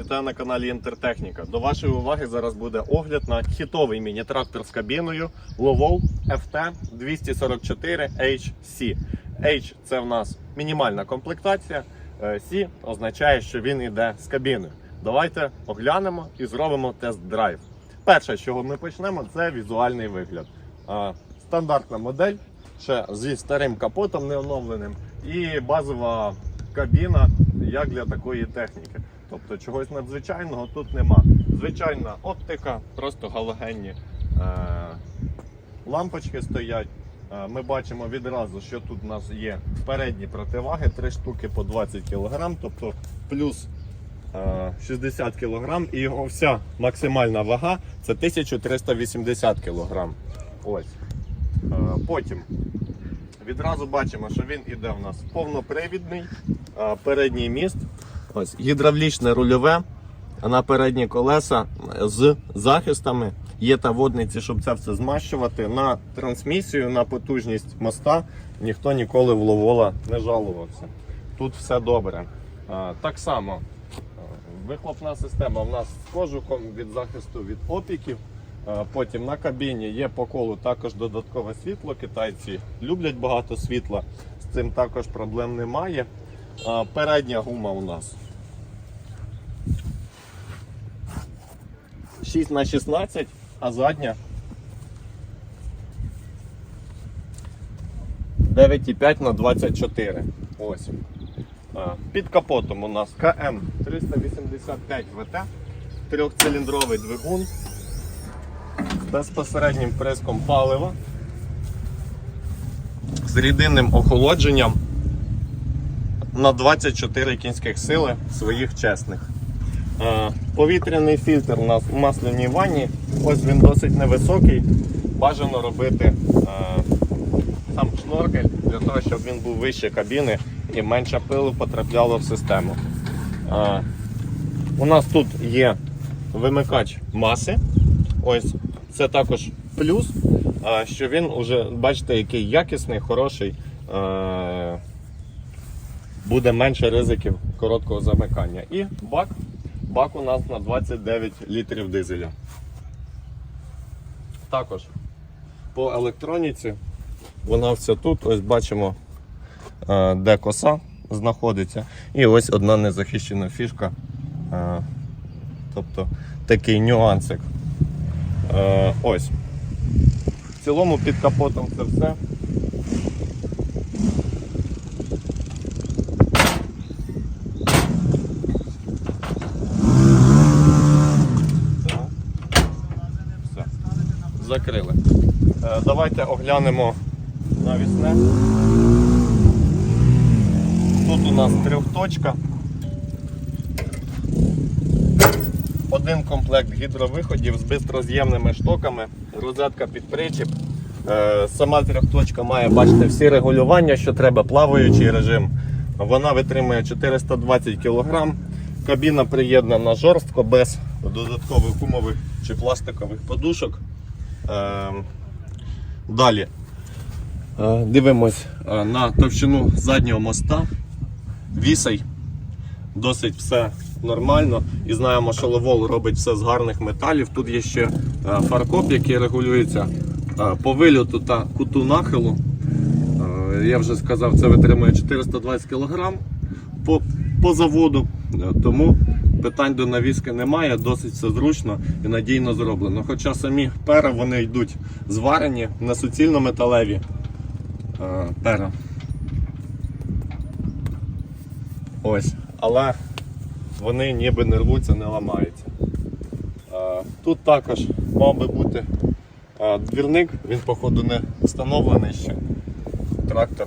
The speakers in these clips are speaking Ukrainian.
Вітаю на каналі Інтертехніка. До вашої уваги зараз буде огляд на хітовий міні-трактор з кабіною Lovol FT 244 HC. H це в нас мінімальна комплектація. е, C означає, що він йде з кабіною. Давайте оглянемо і зробимо тест-драйв. Перше, з чого ми почнемо, це візуальний вигляд. Е, Стандартна модель, ще зі старим капотом неоновленим, і базова кабіна як для такої техніки. Тобто чогось надзвичайного тут нема. Звичайна оптика, просто галогенні е- лампочки стоять. Е, Ми бачимо відразу, що тут у нас є передні противаги, 3 штуки по 20 кг, тобто плюс е, 60 кг, і його вся максимальна вага це 1380 кг. Ось. Е, Потім відразу бачимо, що він іде у нас повнопривідний, е, передній міст, ось гідравлічне рульове, на передні колеса з захистами. Є та водниці, щоб це все змащувати. На трансмісію, на потужність моста ніхто ніколи в ловола не жалувався. Тут все добре. Так само е, вихлопна система в нас з кожухом від захисту від опіків. Потім на кабіні є по колу також додаткове світло. Китайці люблять багато світла, з цим також проблем немає. Передня гума у нас 6 на 16, а задня 9,5 на 24. Ось. Під капотом у нас КМ 385 ВТ, трьохциліндровий двигун безпосереднім приском палива, з рідинним охолодженням на 24 кінських сили своїх чесних. Е, Повітряний фільтр у масляній ванні. Ось він досить невисокий. Бажано робити е, сам шноркель для того, щоб він був вище кабіни і менше пилу потрапляло в систему. Е, У нас тут є вимикач маси. Ось це також плюс, що він уже, бачите, який якісний, хороший. Буде менше ризиків короткого замикання. І бак. Бак у нас на 29 літрів дизеля. Також по електроніці вона вся тут. Ось бачимо, е, де коса знаходиться. І ось одна незахищена фішка. Е, Тобто такий нюансик. Е, Ось. В цілому під капотом це все. Так. Все. Закрили. Е, Давайте оглянемо навісне. Тут у нас трьохточка. Один комплект гідровиходів з бистроз'ємними штоками, розетка під причіп. Е, Сама трьохточка має, бачите, всі регулювання, що треба, плаваючий режим. Вона витримує 420 кг. Кабіна приєднана жорстко, без додаткових гумових чи пластикових подушок. Е, Далі е, дивимось е, на товщину заднього моста. Вісей досить все нормально. І знаємо, що Левол робить все з гарних металів. Тут є ще е, фаркоп, який регулюється по вильоту та куту нахилу. Я вже сказав, це витримує 420 кг по, по заводу. Тому питань до навіски немає, досить все зручно і надійно зроблено. Хоча самі пера вони йдуть зварені на суцільно металеві е, пера. Ось. Але вони ніби не рвуться, не ламаються. Е, Тут також мав би бути е, двірник, він, походу, не встановлений ще. Трактор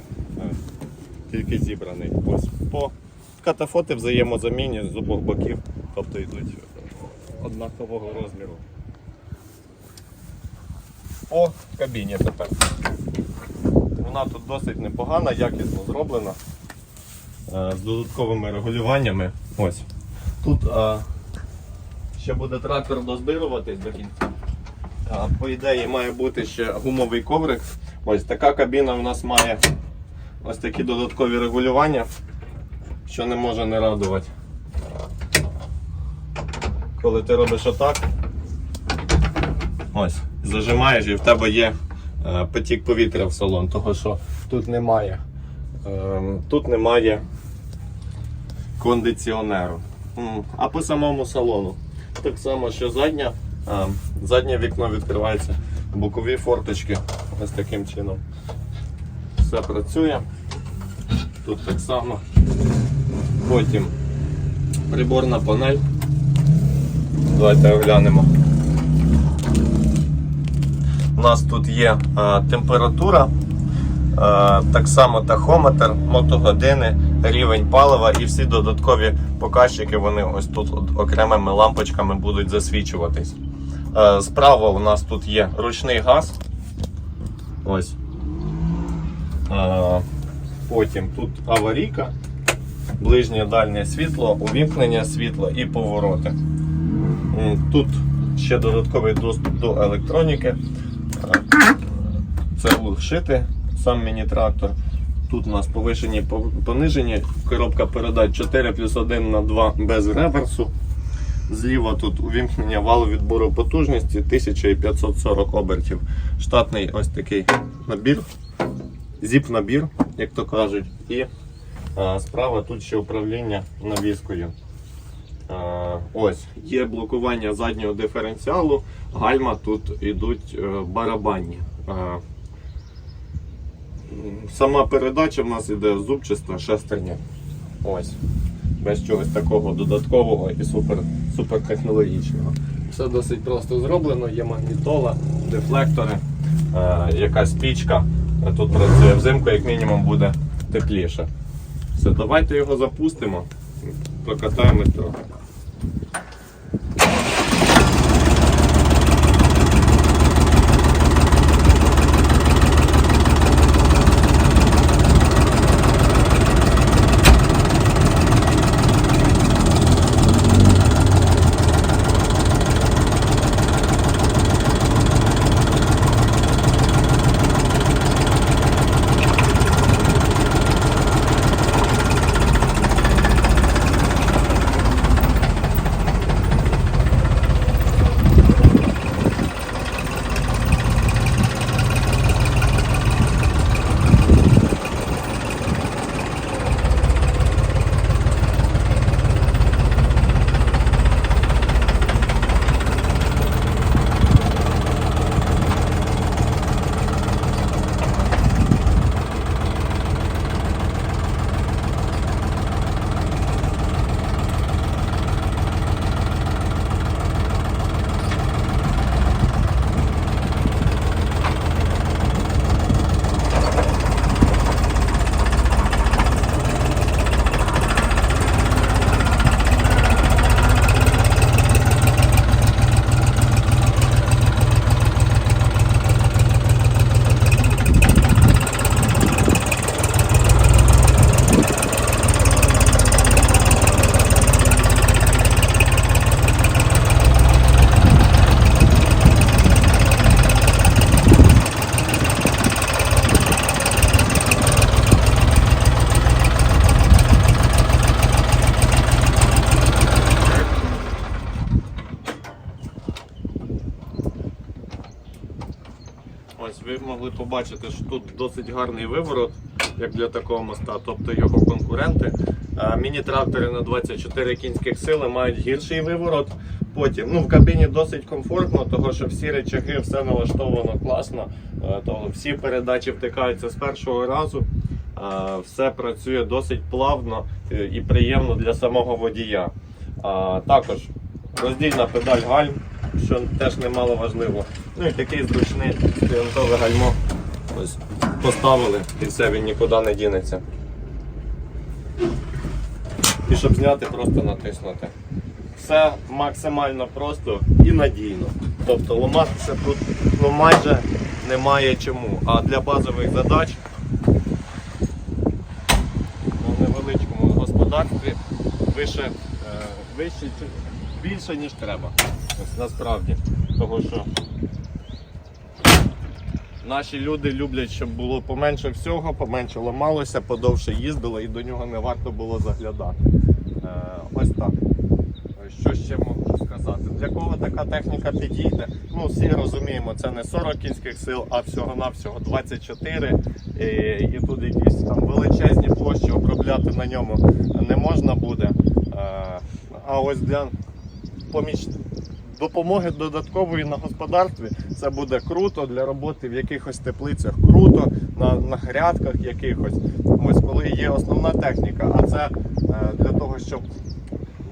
тільки зібраний. Ось по катафоти взаємозамінні з обох боків, тобто йдуть однакового розміру. По кабіні тепер. Вона тут досить непогана, якісно зроблена е, з додатковими регулюваннями. Ось. Тут е, ще буде трактор доздируватись до кінця. Е, По ідеї має бути ще гумовий коврик. Ось така кабіна в нас має ось такі додаткові регулювання, що не може не радувати. коли ти робиш отак, ось, зажимаєш і в тебе є е, потік повітря в салон, того що тут немає. е, тут немає кондиціонеру. А по самому салону. Так само, що задня, а, заднє вікно відкривається, бокові форточки ось таким чином. Все працює. Тут так само. Потім приборна панель. Давайте оглянемо. У нас тут є а, температура, а, так само тахометр, мотогодини, рівень палива і всі додаткові показчики вони ось тут от окремими лампочками будуть засвічуватись. Е, Справа у нас тут є ручний газ. Ось. Е, Потім тут аварійка, ближнє дальнє світло, увімкнення світла і повороти. Тут ще додатковий доступ до електроніки. Це улучшити сам міні-трактор. Тут у нас повишені пов- понижені, коробка передач 4 плюс 1 на 2 без реверсу. Зліва тут увімкнення валу відбору потужності 1540 обертів. Штатний ось такий набір, зіп-набір, як то кажуть. І справа тут ще управління навіскою. Ось, є блокування заднього диференціалу, гальма тут йдуть е, барабанні. Сама передача в нас іде зубчаста шестерня. Ось. Без чогось такого додаткового і супер, супер технологічного. Все досить просто зроблено, є магнітола, дефлектори, е, якась пічка. Е, Тут працює взимку, як мінімум буде тепліше. Все, давайте його запустимо, прокатаємо трохи. Ось ви могли побачити, що тут досить гарний виворот, як для такого моста, тобто його конкуренти. Міні-трактори на 24 кінських сили мають гірший виворот. Потім ну, в кабіні досить комфортно, тому що всі речаги, все налаштовано класно. Того всі передачі втикаються з першого разу. Все працює досить плавно е, і приємно для самого водія. Також роздільна педаль гальм, що теж немало важливо. Ну і такий зручний стрілкове гальмо. Ось поставили і все, він нікуди не дінеться. І щоб зняти, просто натиснути. Все максимально просто і надійно. Тобто ламатися тут ну, майже немає чому. А для базових задач у невеличкому господарстві вище, е, вище більше, ніж треба. Ось, насправді. Того що наші люди люблять, щоб було поменше всього, поменше ламалося, подовше їздило і до нього не варто було заглядати. Е, ось так. Що ще можу сказати? сказати, для кого така техніка підійде. Ну, всі розуміємо, це не 40 кінських сил, а всього-навсього 24. І, і тут якісь там величезні площі обробляти на ньому не можна буде. Е, А ось для поміч... допомоги додаткової на господарстві це буде круто для роботи в якихось теплицях, круто на, на грядках якихось. Ось коли є основна техніка, а це е, для того, щоб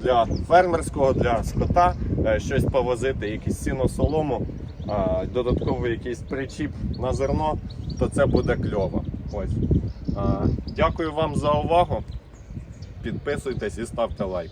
для фермерського, для скота е, щось повозити, якісь сіно солому, додатковий якийсь причіп на зерно, то це буде кльово. Ось. Е, Дякую вам за увагу. Підписуйтесь і ставте лайк.